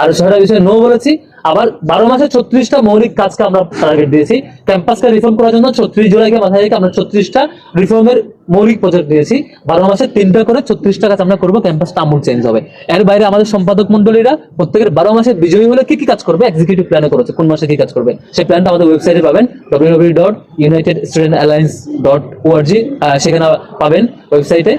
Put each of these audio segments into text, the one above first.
আর ছয়টা বিষয়ে নো বলেছি। আবার বারো মাসে ছত্রিশটা মৌলিক কাজকে আমরা টার্গেট দিয়েছি। ক্যাম্পাসকে রিফর্ম করার জন্য ছত্রিশ জুলাইকে মাথায় রেখে আমরা ছত্রিশটা রিফর্মের মৌলিক প্রজেক্ট দিয়েছি। বারো মাসে তিনটা করে ছত্রিশটা কাজ আমরা করব ক্যাম্পাসটা আমূল চেঞ্জ হবে। এর বাইরে আমাদের সম্পাদক মন্ডলীরা প্রত্যেকের বারো মাসে বিজয়ী হলে কি কি কাজ করবে? এক্সিকিউটিভ প্ল্যানে করেছে। কোন মাসে কি কাজ করবে? সেই প্ল্যানটা আমাদের ওয়েবসাইটে পাবেন। W dot united student alliance dot ORG সেখানে পাবেন ওয়েবসাইটে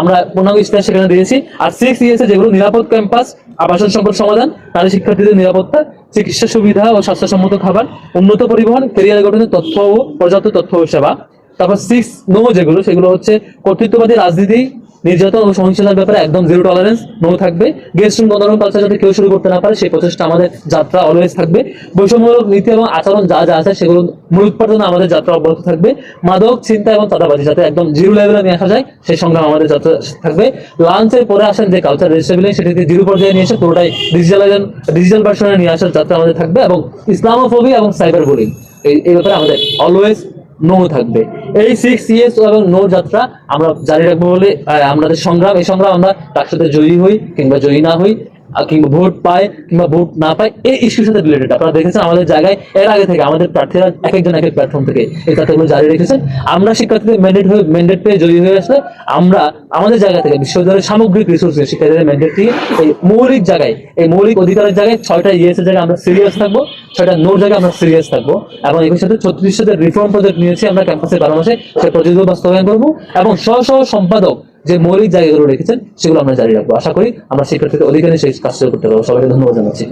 আমরা পূর্ণাঙ্গ স্ট্যান্ড সেখানে দিয়েছি। আর সিক্স ইয়েসে যেগুলো নিরাপদ ক্যাম্পাস আবাসন সংকট সমাধান, নারী শিক্ষার্থীদের নিরাপত্তা, চিকিৎসা সুবিধা ও স্বাস্থ্যসম্মত খাবার, উন্নত পরিবহন, কেরিয়ার গঠনের তথ্য ও পর্যাপ্ত তথ্য সেবা। তারপর সিক্স নো যেগুলো, সেগুলো হচ্ছে কর্তৃত্ববাদী রাজনীতি নির্যাতন ও সহিংসতার ব্যাপারে একদম জিরো টলারেন্স নো থাকবে। গেস্ট রুম গণরম কালচার যাতে কেউ শুরু করতে না পারে, সেই প্রচেষ্টা আমাদের যাত্রা অলওয়েজ থাকবে। বৈষম্যমূলক নীতি এবং আচরণ যা যা আছে, সেগুলো মূলোৎপাদনে আমাদের যাত্রা অব্যাহত থাকবে। মাদক, চিন্তা এবং চাঁদাবাজি যাতে একদম জিরো লেভেলে নিয়ে আসা যায়, সেই সংগ্রাম আমাদের যাত্রা থাকবে। লাঞ্চের পরে আসেন যে কালচার রেজিস্ট্রেবিলিং সেটাকে জিরো পর্যায়ে নিয়ে এসে পুরোটাই ডিজিটালাইজেশন ডিজিটাল ভার্সনে নিয়ে আসার যাত্রা আমাদের থাকবে এবং ইসলামোফোবি এবং সাইবার বুলিং এই ব্যাপারে আমাদের অলওয়েজ নো থাকবে। এই সিক্স ইয়ার্স এবং নো যাত্রা আমরা জারি রাখব বলে আমাদের সংগ্রাম, এই সংগ্রাম আমরা তার সাথে জয়ী হই কিংবা জয়ী না হই। কিংবা ভোট পায় কিংবা ভোট না পায়, এই ইস্যুর সাথে রিলেটেড আপনারা দেখেছেন আমাদের জায়গায় এর আগে থেকে আমাদের প্রার্থীরা এক একজন এক এক প্ল্যাটফর্ম থেকে এই তথ্যগুলো জারি রেখেছেন। আমরা শিক্ষার্থীদের ম্যান্ডেট হয়ে ম্যান্ডেট পেয়ে জয়ী হয়ে আসলে আমরা আমাদের জায়গা থেকে বিশ্ববিদ্যালয়ের সামগ্রিক রিসোর্স শিক্ষার্থীদের ম্যান্ডেট থেকে এই মৌলিক জায়গায়, এই মৌলিক অধিকারের জায়গায় ছয়টা ইয়েস এর জায়গায় আমরা সিরিয়াস থাকব, ছয়টা নোর জায়গায় আমরা সিরিয়াস থাকব। এবং এর সাথে ছত্রিশ সাথে রিফর্ম প্রজেক্ট নিয়েছি আমরা ক্যাম্পাসের বারো মাসে সেই প্রজেক্টগুলো বাস্তবায়ন করব। এবং স্ব স্ব সম্পাদক যে মৌলিক জায়গাগুলো রেখেছেন সেগুলো আমরা জারি রাখব। আশা করি আমরা শিক্ষার্থীদের অধিকারী সেই কাজ করতে পারব। সবাইকে ধন্যবাদ জানাচ্ছি।